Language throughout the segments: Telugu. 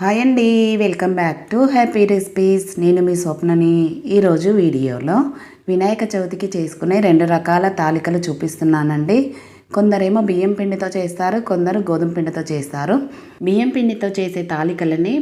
హాయ్ అండి welcome back to happy recipes. నేను మీ స్వప్నని ఈరోజు వీడియోలో వినాయక చవితికి చేసుకునే రెండు రకాల తాలికలు చూపిస్తున్నానండి. కొందరేమో బియ్యం పిండితో చేస్తారు కొందరు గోధుమ పిండితో చేస్తారు. బియ్యం పిండితో చేసే తాలికలని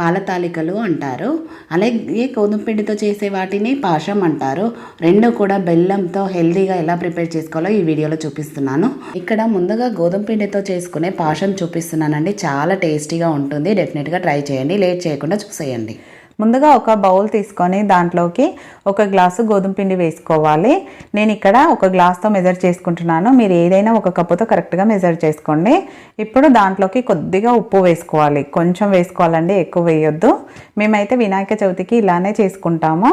పాలతాలికలు అంటారు. అలాగే గోధుమపిండితో చేసే వాటిని పాషం అంటారు. రెండు కూడా బెల్లంతో హెల్తీగా ఎలా ప్రిపేర్ చేసుకోవాలో ఈ వీడియోలో చూపిస్తున్నాను. ఇక్కడ ముందుగా గోధుమ పిండితో చేసుకునే పాషం చూపిస్తున్నానండి. చాలా టేస్టీగా ఉంటుంది. డెఫినెట్గా ట్రై చేయండి. లేట్ చేయకుండా చూసేయండి. ముందుగా ఒక బౌల్ తీసుకొని దాంట్లోకి ఒక గ్లాసు గోధుమ పిండి వేసుకోవాలి. నేను ఇక్కడ ఒక గ్లాస్తో మెజర్ చేసుకుంటున్నాను. మీరు ఏదైనా ఒక కప్పుతో కరెక్ట్గా మెజర్ చేసుకోండి. ఇప్పుడు దాంట్లోకి కొద్దిగా ఉప్పు వేసుకోవాలి. కొంచెం వేసుకోవాలండి ఎక్కువ వేయొద్దు. మేమైతే వినాయక చవితికి ఇలానే చేసుకుంటాము.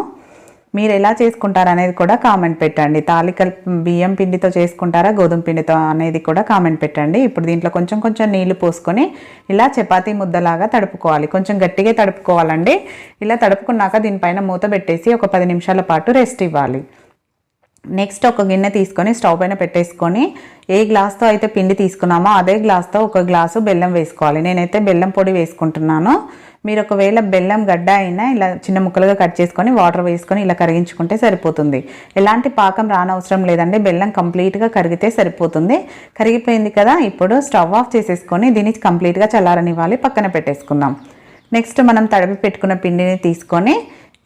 మీరు ఎలా చేసుకుంటారు అనేది కూడా కామెంట్ పెట్టండి. తాలికల్ బియ్యం పిండితో చేసుకుంటారా గోధుమ పిండితో అనేది కూడా కామెంట్ పెట్టండి. ఇప్పుడు దీంట్లో కొంచెం కొంచెం నీళ్ళు పోసుకొని ఇలా చపాతీ ముద్దలాగా తడుపుకోవాలి. కొంచెం గట్టిగా తడుపుకోవాలండి. ఇలా తడుపుకున్నాక దీనిపైన మూత పెట్టేసి ఒక పది నిమిషాల పాటు రెస్ట్ ఇవ్వాలి. నెక్స్ట్ ఒక గిన్నె తీసుకొని స్టవ్ పైన పెట్టేసుకొని ఏ గ్లాస్తో అయితే పిండి తీసుకున్నామో అదే గ్లాస్తో ఒక గ్లాసు బెల్లం వేసుకోవాలి. నేనైతే బెల్లం పొడి వేసుకుంటున్నాను. మీరు ఒకవేళ బెల్లం గడ్డ అయినా ఇలా చిన్న ముక్కలుగా కట్ చేసుకొని వాటర్ వేసుకొని ఇలా కరిగించుకుంటే సరిపోతుంది. ఎలాంటి పాకం రానవసరం లేదండి. బెల్లం కంప్లీట్గా కరిగితే సరిపోతుంది. కరిగిపోయింది కదా ఇప్పుడు స్టవ్ ఆఫ్ చేసేసుకొని దీన్ని కంప్లీట్గా చల్లారనివ్వాలి. పక్కన పెట్టేసుకుందాం. నెక్స్ట్ మనం తడిపి పెట్టుకున్న పిండిని తీసుకొని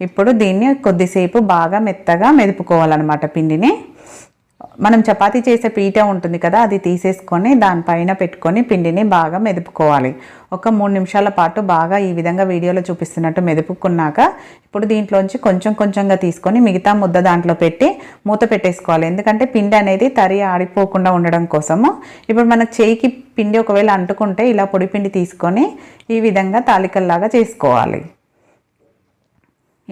ఇప్పుడు దీన్ని కొద్దిసేపు బాగా మెత్తగా మెదుపుకోవాలన్నమాట పిండిని. మనం చపాతీ చేసే పీట ఉంటుంది కదా అది తీసేసుకొని దానిపైన పెట్టుకొని పిండిని బాగా మెదుపుకోవాలి. ఒక మూడు నిమిషాల పాటు బాగా ఈ విధంగా వీడియోలో చూపిస్తున్నట్టు మెదుపుకున్నాక ఇప్పుడు దీంట్లోంచి కొంచెం కొంచెంగా తీసుకొని మిగతా ముద్ద దాంట్లో పెట్టి మూత పెట్టేసుకోవాలి. ఎందుకంటే పిండి అనేది తరి ఆడిపోకుండా ఉండడం కోసము. ఇప్పుడు మనకు చేయికి పిండి ఒకవేళ అంటుకుంటే ఇలా పొడి పిండి తీసుకొని ఈ విధంగా తాలికల్లాగా చేసుకోవాలి.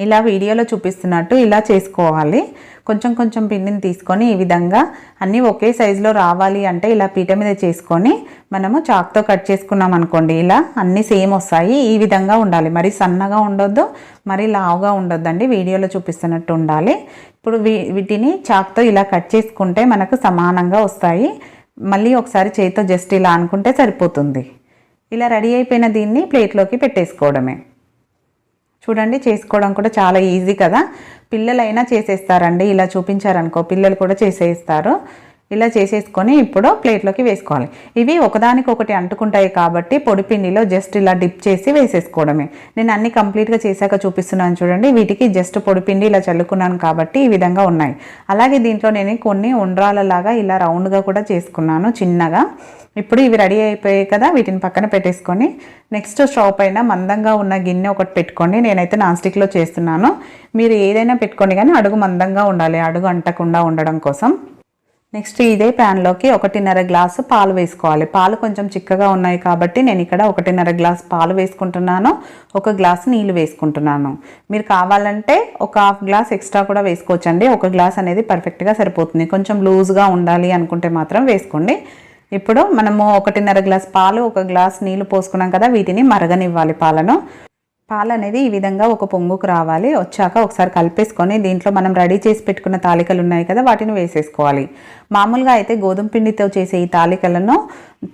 ఇలా వీడియోలో చూపిస్తున్నట్టు ఇలా చేసుకోవాలి. కొంచెం కొంచెం పిండిని తీసుకొని ఈ విధంగా అన్నీ ఒకే సైజులో రావాలి అంటే ఇలా పీట మీద చేసుకొని మనము చాక్తో కట్ చేసుకున్నాం అనుకోండి. ఇలా అన్నీ సేమ్ వస్తాయి. ఈ విధంగా ఉండాలి. మరి సన్నగా ఉండొద్దు మరి లావుగా ఉండొద్దండి. వీడియోలో చూపిస్తున్నట్టు ఉండాలి. ఇప్పుడు వీ వీటిని చాక్తో ఇలా కట్ చేసుకుంటే మనకు సమానంగా వస్తాయి. మళ్ళీ ఒకసారి చేతితో జస్ట్ ఇలా అనుకుంటే సరిపోతుంది. ఇలా రెడీ అయిపోయిన దీన్ని ప్లేట్లోకి పెట్టేసుకోవడమే. చూడండి చేసుకోవడం కూడా చాలా ఈజీ కదా. పిల్లలైనా చేసేస్తారండి. ఇలా చూపించారనుకో పిల్లలు కూడా చేసేస్తారు. ఇలా చేసేసుకొని ఇప్పుడు ప్లేట్లోకి వేసుకోవాలి. ఇవి ఒకదానికొకటి అంటుకుంటాయి కాబట్టి పొడి పిండిలో జస్ట్ ఇలా డిప్ చేసి వేసేసుకోవడమే. నేను అన్ని కంప్లీట్గా చేశాక చూపిస్తున్నాను చూడండి. వీటికి జస్ట్ పొడి పిండి ఇలా చల్లుకున్నాను కాబట్టి ఈ విధంగా ఉన్నాయి. అలాగే దీంట్లో నేను కొన్ని ఉండ్రాలలాగా ఇలా రౌండ్గా కూడా చేసుకున్నాను చిన్నగా. ఇప్పుడు ఇవి రెడీ అయిపోయాయి కదా వీటిని పక్కన పెట్టేసుకొని నెక్స్ట్ స్టవ్ పైన మందంగా ఉన్న గిన్నె ఒకటి పెట్టుకోండి నేనైతే నాన్ స్టిక్లో చేస్తున్నాను. మీరు ఏదైనా పెట్టుకోండి కానీ అడుగు మందంగా ఉండాలి అడుగు అంటకుండా ఉండడం కోసం. నెక్స్ట్ ఇదే ప్యాన్లోకి ఒకటిన్నర గ్లాసు పాలు వేసుకోవాలి. పాలు కొంచెం చిక్కగా ఉన్నాయి కాబట్టి నేను ఇక్కడ ఒకటిన్నర గ్లాస్ పాలు వేసుకుంటున్నాను. ఒక గ్లాస్ నీళ్ళు వేసుకుంటున్నాను. మీరు కావాలంటే ఒక హాఫ్ గ్లాస్ ఎక్స్ట్రా కూడా వేసుకోవచ్చండి. ఒక గ్లాస్ అనేది పర్ఫెక్ట్గా సరిపోతుంది. కొంచెం లూజ్గా ఉండాలి అనుకుంటే మాత్రం వేసుకోండి. ఇప్పుడు మనము ఒకటిన్నర గ్లాస్ పాలు ఒక గ్లాస్ నీళ్ళు పోసుకున్నాం కదా వీటిని మరగనివ్వాలి పాలను. పాలు అనేది ఈ విధంగా ఒక పొంగుకు రావాలి. వచ్చాక ఒకసారి కలిపేసుకొని దీంట్లో మనం రెడీ చేసి పెట్టుకున్న తాలికలు ఉన్నాయి కదా వాటిని వేసేసుకోవాలి. మామూలుగా అయితే గోధుమ పిండితో చేసే ఈ తాలికలను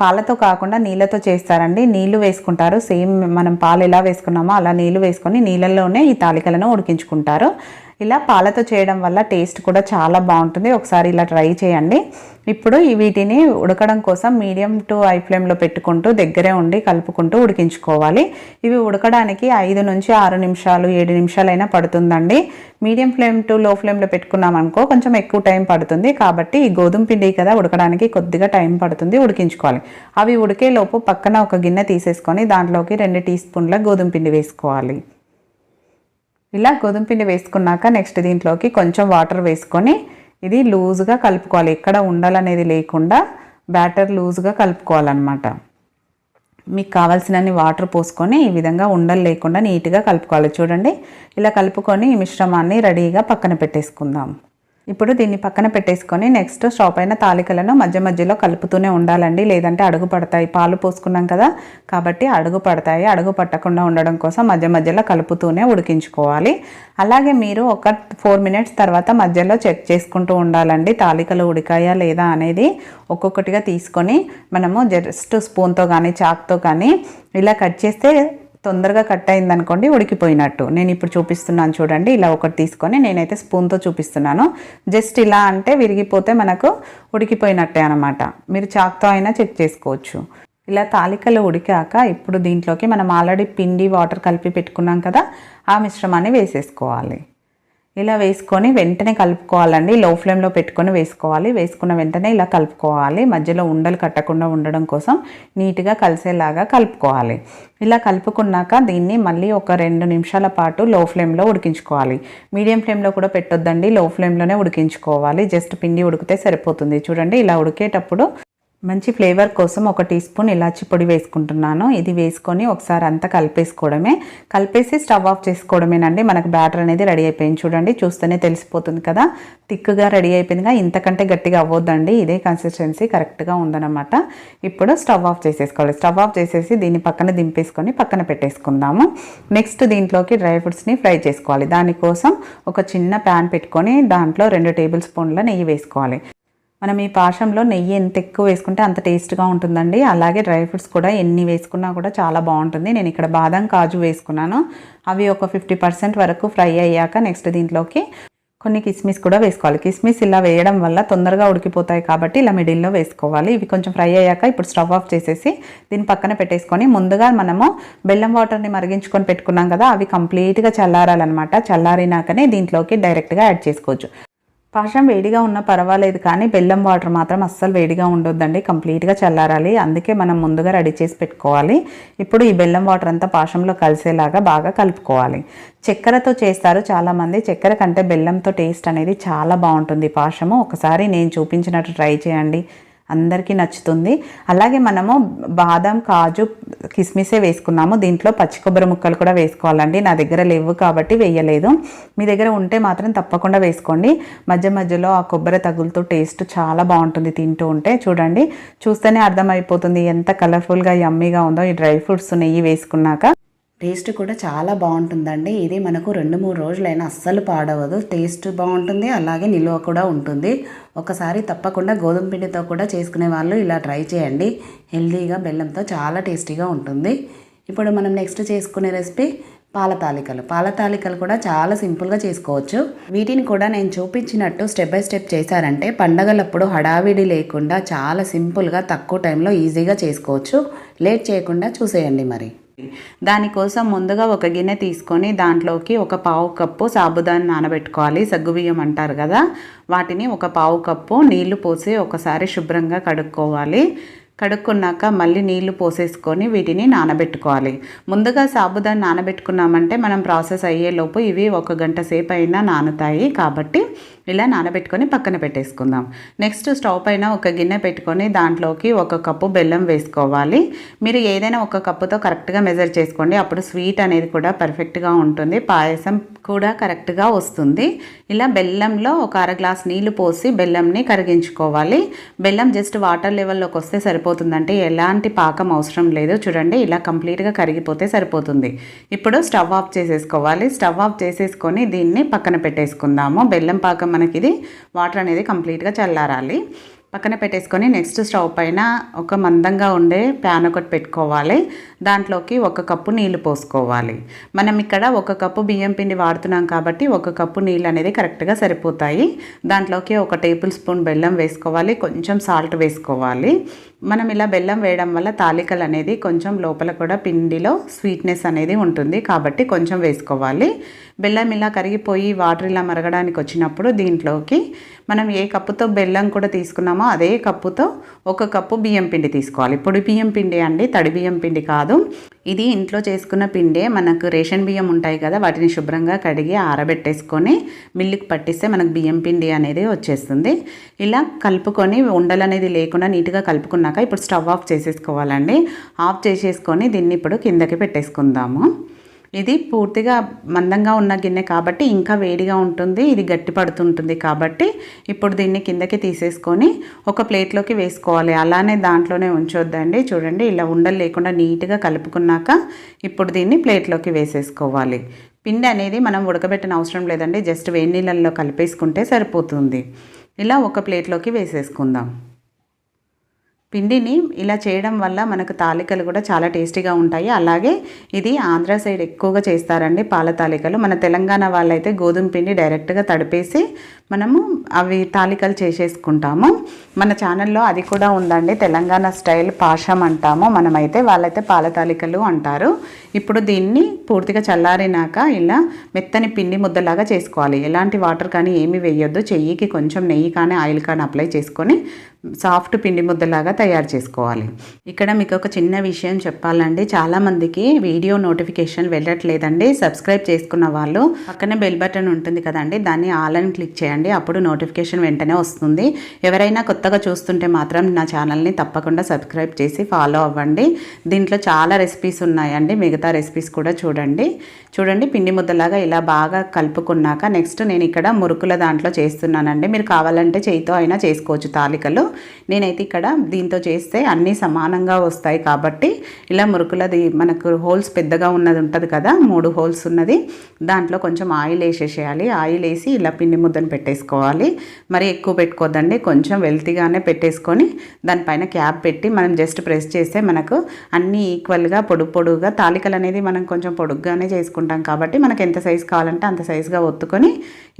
పాలతో కాకుండా నీళ్ళతో చేస్తారండి. నీళ్ళు వేసుకుంటారు. సేమ్ మనం పాలు ఎలా వేసుకున్నామో అలా నీళ్ళు వేసుకొని నీళ్ళల్లోనే ఈ తాలికలను ఉడికించుకుంటారు. ఇలా పాలతో చేయడం వల్ల టేస్ట్ కూడా చాలా బాగుంటుంది. ఒకసారి ఇలా ట్రై చేయండి. ఇప్పుడు వీటిని ఉడకడం కోసం మీడియం టు హై ఫ్లేమ్లో పెట్టుకుంటూ దగ్గరే ఉండి కలుపుకుంటూ ఉడికించుకోవాలి. ఇవి ఉడకడానికి ఐదు నుంచి ఆరు నిమిషాలు ఏడు నిమిషాలైనా పడుతుందండి. మీడియం ఫ్లేమ్ టు లో ఫ్లేమ్లో పెట్టుకున్నాం అనుకో కొంచెం ఎక్కువ టైం పడుతుంది. కాబట్టి ఈ గోధుమ పిండి కదా ఉడకడానికి కొద్దిగా టైం పడుతుంది. ఉడికించుకోవాలి. అవి ఉడికేలోపు పక్కన ఒక గిన్నె తీసేసుకొని దాంట్లోకి రెండు టీ స్పూన్ల గోధుమ పిండి వేసుకోవాలి. ఇలా గోధుమ పిండి వేసుకున్నాక నెక్స్ట్ దీంట్లోకి కొంచెం వాటర్ వేసుకొని ఇది లూజ్గా కలుపుకోవాలి. ఎక్కడ ఉండాలనేది లేకుండా బ్యాటర్ లూజ్గా కలుపుకోవాలన్నమాట. మీకు కావాల్సినన్ని వాటర్ పోసుకొని ఈ విధంగా ఉండలు లేకుండా నీట్గా కలుపుకోవాలి. చూడండి ఇలా కలుపుకొని ఈ మిశ్రమాన్ని రెడీగా పక్కన పెట్టేసుకుందాం. ఇప్పుడు దీన్ని పక్కన పెట్టేసుకొని నెక్స్ట్ స్టవ్ పైన తాలికలను మధ్య మధ్యలో కలుపుతూనే ఉండాలండి. లేదంటే అడుగు పడతాయి. పాలు పోసుకున్నాం కదా? కాబట్టి అడుగు పడతాయి. అడుగు పట్టకుండా ఉండడం కోసం మధ్య మధ్యలో కలుపుతూనే ఉడికించుకోవాలి. అలాగే మీరు ఒక ఫోర్ మినిట్స్ తర్వాత మధ్యలో చెక్ చేసుకుంటూ ఉండాలండి. తాలికలు ఉడికాయా లేదా అనేది ఒక్కొక్కటిగా తీసుకొని మనము జస్ట్ స్పూన్తో కానీ చాక్తో కానీ ఇలా కట్ చేస్తే తొందరగా కట్ అయింది అనుకోండి ఉడికిపోయినట్టు. నేను ఇప్పుడు చూపిస్తున్నాను చూడండి ఇలా ఒకటి తీసుకొని నేనైతే స్పూన్తో చూపిస్తున్నాను. జస్ట్ ఇలా అంటే విరిగిపోతే మనకు ఉడికిపోయినట్టే అనమాట మీరు చాక్తో అయినా చెక్ చేసుకోవచ్చు. ఇలా తాలికలు ఉడికాక ఇప్పుడు దీంట్లోకి మనం ఆల్రెడీ పిండి వాటర్ కలిపి పెట్టుకున్నాం కదా ఆ మిశ్రమాన్ని వేసేసుకోవాలి. ఇలా వేసుకొని వెంటనే కలుపుకోవాలండి. లో ఫ్లేమ్లో పెట్టుకొని వేసుకోవాలి. వేసుకున్న వెంటనే ఇలా కలుపుకోవాలి. మధ్యలో ఉండలు కట్టకుండా ఉండడం కోసం నీట్గా కలిసేలాగా కలుపుకోవాలి. ఇలా కలుపుకున్నాక దీన్ని మళ్ళీ ఒక రెండు నిమిషాల పాటు లో ఫ్లేమ్లో ఉడికించుకోవాలి. మీడియం ఫ్లేమ్లో కూడా పెట్టొద్దండి. లో ఫ్లేమ్లోనే ఉడికించుకోవాలి. జస్ట్ పిండి ఉడికితే సరిపోతుంది. చూడండి ఇలా ఉడికేటప్పుడు మంచి ఫ్లేవర్ కోసం ఒక టీ స్పూన్ ఇలాచి పొడి వేసుకుంటున్నాను. ఇది వేసుకొని ఒకసారి అంతా కలిపేసుకోవడమే. కలిపేసి స్టవ్ ఆఫ్ చేసుకోవడమేనండి. మనకు బ్యాటర్ అనేది రెడీ అయిపోయింది చూడండి. చూస్తేనే తెలిసిపోతుంది కదా. థిక్గా రెడీ అయిపోయిందిగా. ఇంతకంటే గట్టిగా అవ్వద్దండి. ఇదే కన్సిస్టెన్సీ కరెక్ట్గా ఉందన్నమాట. ఇప్పుడు స్టవ్ ఆఫ్ చేసేసుకోవాలి. స్టవ్ ఆఫ్ చేసేసి దీన్ని పక్కన దింపేసుకొని పక్కన పెట్టేసుకుందాము. నెక్స్ట్ దీంట్లోకి డ్రై ఫ్రూట్స్ని ఫ్రై చేసుకోవాలి. దానికోసం ఒక చిన్న ప్యాన్ పెట్టుకొని దాంట్లో రెండు టేబుల్ స్పూన్ల నెయ్యి వేసుకోవాలి. మనం ఈ పాషంలో నెయ్యి ఎంత ఎక్కువ వేసుకుంటే అంత టేస్ట్గా ఉంటుందండి. అలాగే డ్రై ఫ్రూట్స్ కూడా ఎన్ని వేసుకున్నా కూడా చాలా బాగుంటుంది. నేను ఇక్కడ బాదం కాజు వేసుకున్నాను. అవి ఒక ఫిఫ్టీ పర్సెంట్ వరకు ఫ్రై అయ్యాక నెక్స్ట్ దీంట్లోకి కొన్ని కిస్మిస్ కూడా వేసుకోవాలి. కిస్మిస్ ఇలా వేయడం వల్ల తొందరగా ఉడికిపోతాయి కాబట్టి ఇలా మిడిల్లో వేసుకోవాలి. ఇవి కొంచెం ఫ్రై అయ్యాక ఇప్పుడు స్టవ్ ఆఫ్ చేసేసి దీన్ని పక్కన పెట్టేసుకొని ముందుగా మనము బెల్లం వాటర్ని మరిగించుకొని పెట్టుకున్నాం కదా అవి కంప్లీట్గా చల్లారాలన్నమాట. చల్లారినాకనే దీంట్లోకి డైరెక్ట్గా యాడ్ చేసుకోవచ్చు. పాషం వేడిగా ఉన్నా పర్వాలేదు కానీ బెల్లం వాటర్ మాత్రం అస్సలు వేడిగా ఉండొద్దండి. కంప్లీట్గా చల్లారాలి. అందుకే మనం ముందుగా రెడీ చేసి పెట్టుకోవాలి. ఇప్పుడు ఈ బెల్లం వాటర్ అంతా పాషంలో కలిసేలాగా బాగా కలుపుకోవాలి. చక్కెరతో చేస్తారు చాలామంది. చక్కెర కంటే బెల్లంతో టేస్ట్ అనేది చాలా బాగుంటుంది పాషము ఒకసారి నేను చూపించినట్టు ట్రై చేయండి. అందరికీ నచ్చుతుంది. అలాగే మనము బాదం కాజు కిస్మిసే వేసుకున్నాము. దీంట్లో పచ్చి కొబ్బరి ముక్కలు కూడా వేసుకోవాలండి. నా దగ్గర లేవు కాబట్టి వేయలేదు. మీ దగ్గర ఉంటే మాత్రం తప్పకుండా వేసుకోండి. మధ్య మధ్యలో ఆ కొబ్బరి తగులుతూ టేస్ట్ చాలా బాగుంటుంది తింటూ ఉంటే. చూడండి. చూస్తేనే అర్థమైపోతుంది ఎంత కలర్ఫుల్గా యమ్మీగా ఉందో ఈ డ్రై ఫ్రూట్స్ నెయ్యి వేసుకున్నాక. టేస్ట్ కూడా చాలా బాగుంటుందండి. ఇది మనకు రెండు మూడు రోజులైనా అస్సలు పాడవదు. టేస్ట్ బాగుంటుంది అలాగే నిల్వ కూడా ఉంటుంది. ఒకసారి తప్పకుండా గోధుమ పిండితో కూడా చేసుకునే వాళ్ళు ఇలా ట్రై చేయండి. హెల్తీగా బెల్లంతో చాలా టేస్టీగా ఉంటుంది. ఇప్పుడు మనం నెక్స్ట్ చేసుకునే రెసిపీ పాల తాలికలు పాల తాలికలు కూడా చాలా సింపుల్గా చేసుకోవచ్చు. వీటిని కూడా నేను చూపించినట్టు స్టెప్ బై స్టెప్ చేశారంటే పండగలప్పుడు హడావిడి లేకుండా చాలా సింపుల్గా తక్కువ టైంలో ఈజీగా చేసుకోవచ్చు. లేట్ చేయకుండా చూసేయండి మరి. దానికోసం ముందుగా ఒక గిన్నె తీసుకొని దాంట్లోకి ఒక పావు కప్పు సాబుదాన్ని నానబెట్టుకోవాలి. సగ్గుబియ్యం అంటారు కదా? వాటిని ఒక పావు కప్పు నీళ్ళు పోసి ఒకసారి శుభ్రంగా కడుక్కోవాలి. కడుక్కున్నాక మళ్ళీ నీళ్ళు పోసేసుకొని వీటిని నానబెట్టుకోవాలి. ముందుగా సాబుదాన్ని నానబెట్టుకున్నామంటే మనం ప్రాసెస్ అయ్యేలోపు ఇవి ఒక గంట సేపు అయినా నానుతాయి కాబట్టి ఇలా నానబెట్టుకొని పక్కన పెట్టేసుకుందాం. నెక్స్ట్ స్టవ్ పైన ఒక గిన్నె పెట్టుకొని దాంట్లోకి ఒక కప్పు బెల్లం వేసుకోవాలి. మీరు ఏదైనా ఒక కప్పుతో కరెక్ట్గా మెజర్ చేసుకోండి. అప్పుడు స్వీట్ అనేది కూడా పర్ఫెక్ట్గా ఉంటుంది. పాయసం కూడా కరెక్ట్గా వస్తుంది. ఇలా బెల్లంలో ఒక అర గ్లాస్ నీళ్ళు పోసి బెల్లంని కరిగించుకోవాలి. బెల్లం జస్ట్ వాటర్ లెవెల్లోకి వస్తే సరిపోతుందంటే ఎలాంటి పాకం అవసరం లేదు. చూడండి ఇలా కంప్లీట్గా కరిగిపోతే సరిపోతుంది. ఇప్పుడు స్టవ్ ఆఫ్ చేసేసుకోవాలి. స్టవ్ ఆఫ్ చేసేసుకొని దీన్ని పక్కన పెట్టేసుకుందాము. బెల్లం పాకం మనకి ఇది వాటర్ అనేది కంప్లీట్గా చల్లారాలి. పక్కన పెట్టేసుకొని నెక్స్ట్ స్టవ్ పైన ఒక మందంగా ఉండే ప్యాన్ ఒకటి పెట్టుకోవాలి. దాంట్లోకి ఒక కప్పు నీళ్ళు పోసుకోవాలి. మనం ఇక్కడ ఒక కప్పు బియ్యం పిండి వాడుతున్నాం కాబట్టి ఒక కప్పు నీళ్ళు అనేది కరెక్ట్గా సరిపోతాయి. దాంట్లోకి ఒక టేబుల్ స్పూన్ బెల్లం వేసుకోవాలి. కొంచెం సాల్ట్ వేసుకోవాలి. మనం ఇలా బెల్లం వేయడం వల్ల తాలికలు అనేది కొంచెం లోపల కూడా పిండిలో స్వీట్నెస్ అనేది ఉంటుంది. కాబట్టి కొంచెం వేసుకోవాలి. బెల్లం ఇలా కరిగిపోయి వాటర్ ఇలా మరగడానికి వచ్చినప్పుడు దీంట్లోకి మనం ఏ కప్పుతో బెల్లం కూడా తీసుకున్నామో అదే కప్పుతో ఒక కప్పు బియ్యం పిండి తీసుకోవాలి. పొడి బియ్యం పిండి అండి తడి బియ్యం పిండి కాదు. ఇది ఇంట్లో చేసుకున్న పిండే మనకు రేషన్ బియ్యం ఉంటాయి కదా వాటిని శుభ్రంగా కడిగి ఆరబెట్టేసుకొని మిల్లుకి పట్టిస్తే మనకు బియ్యం పిండి అనేది వచ్చేస్తుంది. ఇలా కలుపుకొని ఉండలు అనేది లేకుండా నీట్గా కలుపుకున్నాక ఇప్పుడు స్టవ్ ఆఫ్ చేసేసుకోవాలండి. ఆఫ్ చేసేసుకొని దీన్ని ఇప్పుడు కిందకి పెట్టేసుకుందాము. ఇది పూర్తిగా మందంగా ఉన్న గిన్నె కాబట్టి ఇంకా వేడిగా ఉంటుంది ఇది గట్టి పడుతుంటుంది కాబట్టి ఇప్పుడు దీన్ని కిందకి తీసేసుకొని ఒక ప్లేట్లోకి వేసుకోవాలి. అలానే దాంట్లోనే ఉంచొద్దండి. చూడండి ఇలా ఉండలు లేకుండా నీట్గా కలుపుకున్నాక ఇప్పుడు దీన్ని ప్లేట్లోకి వేసేసుకోవాలి. పిండి అనేది మనం ఉడకబెట్టిన అవసరం లేదండి. జస్ట్ వేడి నీళ్ళల్లో కలిపేసుకుంటే సరిపోతుంది. ఇలా ఒక ప్లేట్లోకి వేసేసుకుందాం. పిండిని ఇలా చేయడం వల్ల మనకు తాలికలు కూడా చాలా టేస్టీగా ఉంటాయి. అలాగే ఇది ఆంధ్ర సైడ్ ఎక్కువగా చేస్తారండి పాల తాలికలు. మన తెలంగాణ వాళ్ళైతే గోధుమ పిండి డైరెక్ట్గా తడిపేసి మనము అవి తాలికలు చేసేసుకుంటాము. మన ఛానల్లో అది కూడా ఉందండి. తెలంగాణ స్టైల్ పాషం అంటాము. మనమైతే వాళ్ళైతే పాల తాలికలు అంటారు. ఇప్పుడు దీన్ని పూర్తిగా చల్లారినాక ఇలా మెత్తని పిండి ముద్దలాగా చేసుకోవాలి. ఎలాంటి వాటర్ కానీ ఏమీ వేయొద్దు. చెయ్యికి కొంచెం నెయ్యి కానీ ఆయిల్ కానీ అప్లై చేసుకొని సాఫ్ట్ పిండి ముద్దలాగా తయారు చేసుకోవాలి. ఇక్కడ మీకు ఒక చిన్న విషయం చెప్పాలండి. చాలామందికి వీడియో నోటిఫికేషన్ వెళ్ళట్లేదండి. సబ్స్క్రైబ్ చేసుకున్న వాళ్ళు పక్కనే బెల్ బటన్ ఉంటుంది కదండి. దాన్ని ఆల్ అని క్లిక్ చేయండి. అప్పుడు నోటిఫికేషన్ వెంటనే వస్తుంది. ఎవరైనా కొత్తగా చూస్తుంటే మాత్రం నా ఛానల్ని తప్పకుండా సబ్స్క్రైబ్ చేసి ఫాలో అవ్వండి. దీంట్లో చాలా రెసిపీస్ ఉన్నాయండి. మిగతా రెసిపీస్ కూడా చూడండి. చూడండి పిండి ముద్దలాగా ఇలా బాగా కలుపుకున్నాక నెక్స్ట్ నేను ఇక్కడ మురుకుల దాంట్లో చేస్తున్నానండి. మీరు కావాలంటే చేయితో అయినా చేసుకోవచ్చు తాలికలు. నేనైతే ఇక్కడ దీంతో చేస్తే అన్నీ సమానంగా వస్తాయి కాబట్టి ఇలా మురుకులది మనకు హోల్స్ పెద్దగా ఉన్నది ఉంటుంది కదా మూడు హోల్స్ ఉన్నది. దాంట్లో కొంచెం ఆయిల్ వేసేసేయాలి. ఆయిల్ వేసి ఇలా పిండి ముద్దను పెట్టేసుకోవాలి. మరి ఎక్కువ పెట్టుకోవద్దండి కొంచెం వెల్తీగానే పెట్టేసుకొని దానిపైన క్యాప్ పెట్టి మనం జస్ట్ ప్రెస్ చేస్తే మనకు అన్నీ ఈక్వల్గా పొడుగు పొడుగుగా తాలికలు అనేది మనం కొంచెం పొడుగ్గానే చేసుకుంటాం కాబట్టి మనకు ఎంత సైజు కావాలంటే అంత సైజుగా ఒత్తుకొని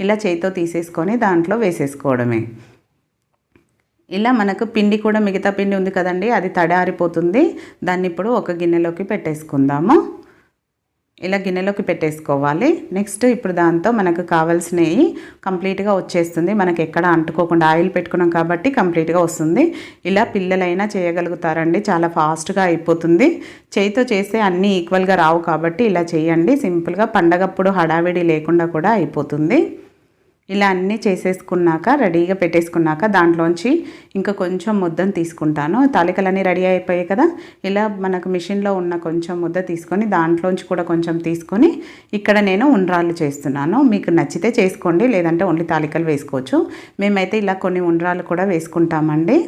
ఇలా చేతితో తీసేసుకొని దాంట్లో వేసేసుకోవడమే. ఇలా మనకు పిండి కూడా మిగతా పిండి ఉంది కదండి అది తడారిపోతుంది. దాన్ని ఇప్పుడు ఒక గిన్నెలోకి పెట్టేసుకుందాము. ఇలా గిన్నెలోకి పెట్టేసుకోవాలి. నెక్స్ట్ ఇప్పుడు దాంతో మనకు కావాల్సినవి కంప్లీట్గా వచ్చేస్తుంది. మనకి ఎక్కడ అంటుకోకుండా ఆయిల్ పెట్టుకున్నాం కాబట్టి కంప్లీట్గా వస్తుంది. ఇలా పిల్లలైనా చేయగలుగుతారండి. చాలా ఫాస్ట్గా అయిపోతుంది. చేయితో చేస్తే అన్నీ ఈక్వల్గా రావు కాబట్టి ఇలా చేయండి. సింపుల్గా పండగప్పుడు హడావిడి లేకుండా కూడా అయిపోతుంది. ఇలా అన్నీ చేసేసుకున్నాక రెడీగా పెట్టేసుకున్నాక దాంట్లోంచి ఇంకా కొంచెం ముద్దను తీసుకుంటాను. తాలికలన్నీ రెడీ అయిపోయాయి కదా? ఇలా మనకు మిషన్లో ఉన్న కొంచెం ముద్ద తీసుకొని దాంట్లోంచి కూడా కొంచెం తీసుకొని ఇక్కడ నేను ఉండ్రాలు చేస్తున్నాను. మీకు నచ్చితే చేసుకోండి లేదంటే ఓన్లీ తాలికలు వేసుకోవచ్చు. మేమైతే ఇలా కొన్ని ఉండ్రాలు కూడా వేసుకుంటామండి.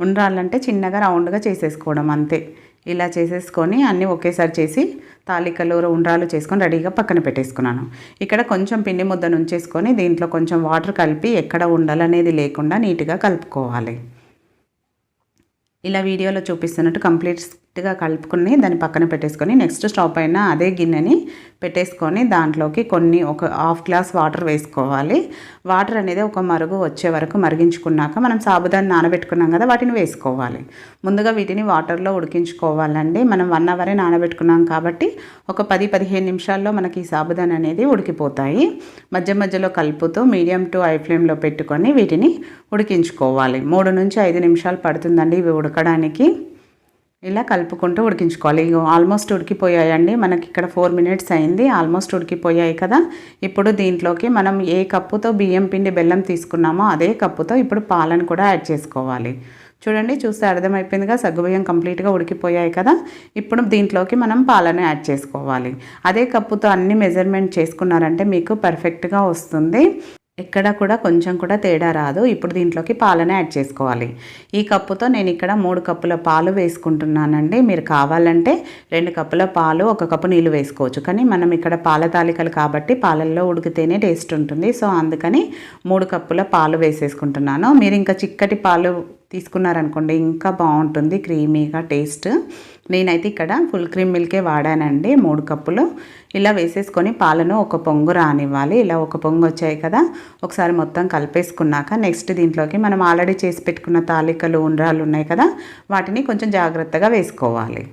ఉండ్రాళ్ళు అంటే చిన్నగా రౌండ్గా చేసేసుకోవడం అంతే. ఇలా చేసేసుకొని అన్నీ ఒకేసారి చేసి తాలికలు ఉండ్రాలు చేసుకొని రెడీగా పక్కన పెట్టేసుకున్నాను. ఇక్కడ కొంచెం పిండి ముద్దను ఉంచేసుకొని దీంట్లో కొంచెం వాటర్ కలిపి ఎక్కడ ఉండాలనేది లేకుండా నీట్గా కలుపుకోవాలి. ఇలా వీడియోలో చూపిస్తున్నట్టు కంప్లీట్గా కలుపుకొని దాన్ని పక్కన పెట్టేసుకొని నెక్స్ట్ స్టవ్ పైన అదే గిన్నెని పెట్టేసుకొని దాంట్లోకి కొన్ని ఒక హాఫ్ గ్లాస్ వాటర్ వేసుకోవాలి. వాటర్ అనేది ఒక మరుగు వచ్చే వరకు మరిగించుకున్నాక మనం సాబుదాన్ని నానబెట్టుకున్నాం కదా వాటిని వేసుకోవాలి. ముందుగా వీటిని వాటర్లో ఉడికించుకోవాలండి. మనం వన్ అవరే నానబెట్టుకున్నాం కాబట్టి ఒక పది పదిహేను నిమిషాల్లో మనకి ఈ సాబుదాన్ అనేది ఉడికిపోతాయి. మధ్య మధ్యలో కలుపుతూ మీడియం టు హై ఫ్లేమ్లో పెట్టుకొని వీటిని ఉడికించుకోవాలి. మూడు నుంచి ఐదు నిమిషాలు పడుతుందండి ఇవి ఉడకడానికి. ఇలా కలుపుకుంటూ ఉడికించుకోవాలి. ఇగో ఆల్మోస్ట్ ఉడికిపోయాయండి. మనకి ఇక్కడ ఫోర్ మినిట్స్ అయింది. ఆల్మోస్ట్ ఉడికిపోయాయి కదా. ఇప్పుడు దీంట్లోకి మనం ఏ కప్పుతో బియ్యం పిండి బెల్లం తీసుకున్నామో అదే కప్పుతో ఇప్పుడు పాలను కూడా యాడ్ చేసుకోవాలి. చూడండి చూస్తే అర్థమైపోయిందిగా. సగ్గుబియ్యం కంప్లీట్గా ఉడికిపోయాయి కదా. ఇప్పుడు దీంట్లోకి మనం పాలను యాడ్ చేసుకోవాలి. అదే కప్పుతో అన్ని మెజర్మెంట్ చేసుకున్నారంటే మీకు పర్ఫెక్ట్గా వస్తుంది. ఎక్కడ కూడా కొంచెం కూడా తేడా రాదు. ఇప్పుడు దీంట్లోకి పాలనే యాడ్ చేసుకోవాలి. ఈ కప్పుతో నేను ఇక్కడ మూడు కప్పుల పాలు వేసుకుంటున్నానండి. మీరు కావాలంటే రెండు కప్పుల పాలు ఒక కప్పు నీళ్ళు వేసుకోవచ్చు. కానీ మనం ఇక్కడ పాల తాలికలు కాబట్టి పాలల్లో ఉడికితేనే టేస్ట్ ఉంటుంది. సో అందుకని మూడు కప్పుల పాలు వేసేసుకుంటున్నాను. మీరు ఇంకా చిక్కటి పాలు తీసుకున్నారనుకోండి ఇంకా బాగుంటుంది. క్రీమీగా టేస్ట్. నేనైతే ఇక్కడ ఫుల్ క్రీమ్ మిల్కే వాడానండి మూడు కప్పులు. ఇలా వేసేసుకొని పాలను ఒక పొంగు రానివ్వాలి. ఇలా ఒక పొంగు వచ్చాయి కదా ఒకసారి మొత్తం కలిపేసుకున్నాక నెక్స్ట్ దీంట్లోకి మనం ఆల్రెడీ చేసి పెట్టుకున్న తాలికలు ఉండ్రాలు ఉన్నాయి కదా వాటిని కొంచెం జాగ్రత్తగా వేసుకోవాలి.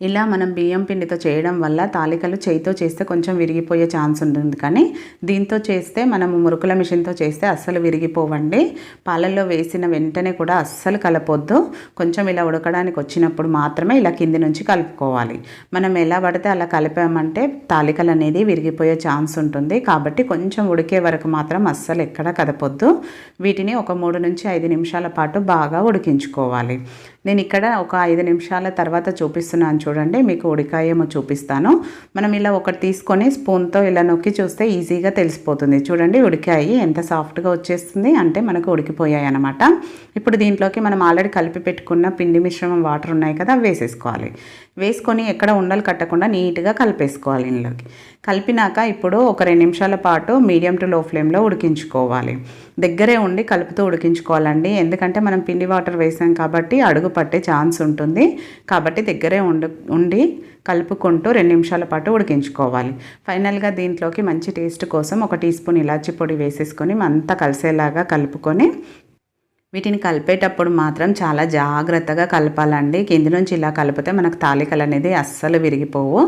ఇలా మనం బియ్యం పిండితో చేయడం వల్ల తాలికలు చేయితో చేస్తే కొంచెం విరిగిపోయే ఛాన్స్ ఉంటుంది. కానీ దీంతో చేస్తే మనము మురుకుల మిషన్తో చేస్తే అస్సలు విరిగిపోవండి. పాలల్లో వేసిన వెంటనే కూడా అస్సలు కలపొద్దు. కొంచెం ఇలా ఉడకడానికి వచ్చినప్పుడు మాత్రమే ఇలా కింది నుంచి కలుపుకోవాలి. మనం ఎలా పడితే అలా కలిపామంటే తాలికలు అనేది విరిగిపోయే ఛాన్స్ ఉంటుంది. కాబట్టి కొంచెం ఉడికే వరకు మాత్రం అస్సలు ఎక్కడ కదపొద్దు. వీటిని ఒక మూడు నుంచి ఐదు నిమిషాల పాటు బాగా ఉడికించుకోవాలి. నేను ఇక్కడ ఒక ఐదు నిమిషాల తర్వాత చూపిస్తున్నాను చూడండి మీకు ఉడికాయేమో చూపిస్తాను. మనం ఇలా ఒకటి తీసుకొని స్పూన్తో ఇలా నొక్కి చూస్తే ఈజీగా తెలిసిపోతుంది. చూడండి ఉడికాయి ఎంత సాఫ్ట్గా వచ్చేస్తుంది. అంటే మనకు ఉడికిపోయాయి అనమాట ఇప్పుడు దీంట్లోకి మనం ఆల్రెడీ కలిపి పెట్టుకున్న పిండి మిశ్రమం వాటర్ ఉన్నాయి కదా అవి వేసేసుకోవాలి. వేసుకొని ఎక్కడ ఉండలు కట్టకుండా నీట్గా కలిపేసుకోవాలి ఇందులోకి. కలిపినాక ఇప్పుడు ఒక రెండు నిమిషాల పాటు మీడియం టు లో ఫ్లేమ్లో ఉడికించుకోవాలి. దగ్గరే ఉండి కలుపుతూ ఉడికించుకోవాలండి. ఎందుకంటే మనం పిండి వాటర్ వేసాం కాబట్టి అడుగు పట్టే ఛాన్స్ ఉంటుంది. కాబట్టి దగ్గరే ఉండు ఉండి కలుపుకుంటూ రెండు నిమిషాల పాటు ఉడికించుకోవాలి. ఫైనల్గా దీంట్లోకి మంచి టేస్ట్ కోసం ఒక టీ స్పూన్ ఇలాచి పొడి వేసేసుకొని అంతా కలిసేలాగా కలుపుకొని వీటిని కలిపేటప్పుడు మాత్రం చాలా జాగ్రత్తగా కలపాలండి. కింది నుంచి ఇలా కలిపితే మనకు తాలికలు అనేది అస్సలు విరిగిపోవు.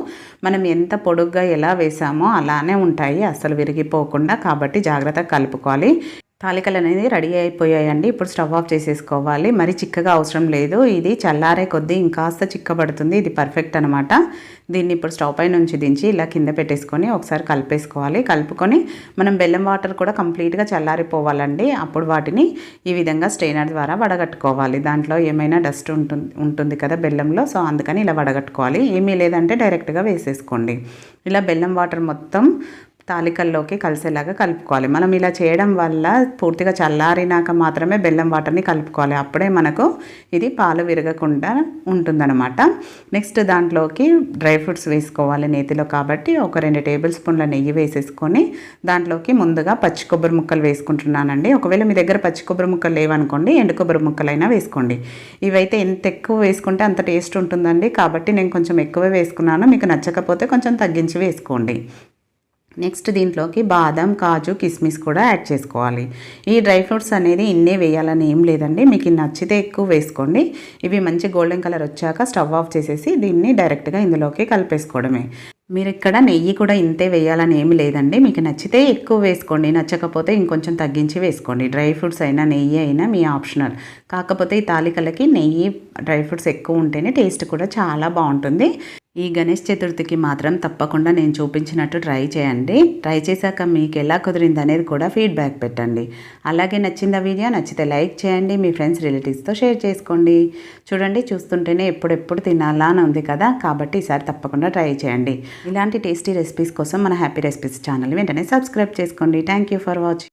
మనం ఎంత పొడుగ్గా ఎలా వేసామో అలానే ఉంటాయి. అస్సలు విరిగిపోకుండా కాబట్టి జాగ్రత్తగా కలుపుకోవాలి. తాలికలు అనేది రెడీ అయిపోయాయండి. ఇప్పుడు స్టవ్ ఆఫ్ చేసేసుకోవాలి. మరి చిక్కగా అవసరం లేదు. ఇది చల్లారే కొద్దీ ఇంకాస్త చిక్కబడుతుంది. ఇది పర్ఫెక్ట్ అనమాట దీన్ని ఇప్పుడు స్టవ్ పై నుంచి దించి ఇలా కింద పెట్టేసుకొని ఒకసారి కలిపేసుకోవాలి. కలుపుకొని మనం బెల్లం వాటర్ కూడా కంప్లీట్గా చల్లారిపోవాలండి. అప్పుడు వాటిని ఈ విధంగా స్ట్రైనర్ ద్వారా వడగట్టుకోవాలి. దాంట్లో ఏమైనా డస్ట్ ఉంటుంది ఉంటుంది కదా బెల్లంలో. సో అందుకని ఇలా వడగట్టుకోవాలి. ఏమీ లేదంటే డైరెక్ట్గా వేసేసుకోండి. ఇలా బెల్లం వాటర్ మొత్తం తాలికల్లోకి కలిసేలాగా కలుపుకోవాలి. మనం ఇలా చేయడం వల్ల పూర్తిగా చల్లారినాక మాత్రమే బెల్లం వాటర్ని కలుపుకోవాలి. అప్పుడే మనకు ఇది పాలు విరగకుండా ఉంటుందన్నమాట. నెక్స్ట్ దాంట్లోకి డ్రై ఫ్రూట్స్ వేసుకోవాలి నేతిలో కాబట్టి ఒక రెండు టేబుల్ స్పూన్ల నెయ్యి వేసేసుకొని దాంట్లోకి ముందుగా పచ్చి కొబ్బరి ముక్కలు వేసుకుంటున్నానండి. ఒకవేళ మీ దగ్గర పచ్చి కొబ్బరి ముక్కలు లేవనుకోండి ఎండు కొబ్బరి ముక్కలైనా వేసుకోండి. ఇవైతే ఎంత ఎక్కువ వేసుకుంటే అంత టేస్ట్ ఉంటుందండి. కాబట్టి నేను కొంచెం ఎక్కువ వేసుకున్నాను. మీకు నచ్చకపోతే కొంచెం తగ్గించి వేసుకోండి. నెక్స్ట్ దీంట్లోకి బాదం కాజు కిస్మిస్ కూడా యాడ్ చేసుకోవాలి. ఈ డ్రై ఫ్రూట్స్ అనేది ఇన్నే వేయాలని ఏం లేదండి. మీకు నచ్చితే ఎక్కువ వేసుకోండి. ఇవి మంచి గోల్డెన్ కలర్ వచ్చాక స్టవ్ ఆఫ్ చేసేసి దీన్ని డైరెక్ట్గా ఇందులోకి కలిపేసుకోవడమే. మీరు ఇక్కడ నెయ్యి కూడా ఇంతే వేయాలని ఏమి లేదండి. మీకు నచ్చితే ఎక్కువ వేసుకోండి. నచ్చకపోతే ఇంకొంచెం తగ్గించి వేసుకోండి. డ్రై ఫ్రూట్స్ అయినా నెయ్యి అయినా మీ ఆప్షనల్. కాకపోతే ఈ తాలికలకి నెయ్యి డ్రై ఫ్రూట్స్ ఎక్కువ ఉంటేనే టేస్ట్ కూడా చాలా బాగుంటుంది. ఈ గణేష్ చతుర్థికి మాత్రం తప్పకుండా నేను చూపించినట్టు ట్రై చేయండి. ట్రై చేశాక మీకు ఎలా కుదిరింది అనేది కూడా ఫీడ్బ్యాక్ పెట్టండి. అలాగే నచ్చిందా వీడియో నచ్చితే లైక్ చేయండి మీ ఫ్రెండ్స్ రిలేటివ్స్తో షేర్ చేసుకోండి. చూడండి చూస్తుంటేనే ఎప్పుడెప్పుడు తినాలా అని ఉంది కదా? కాబట్టి ఈసారి తప్పకుండా ట్రై చేయండి. ఇలాంటి టేస్టీ రెసిపీస్ కోసం మన హ్యాపీ రెసిపీస్ ఛానల్ వెంటనే సబ్స్క్రైబ్ చేసుకోండి. Thank you for watching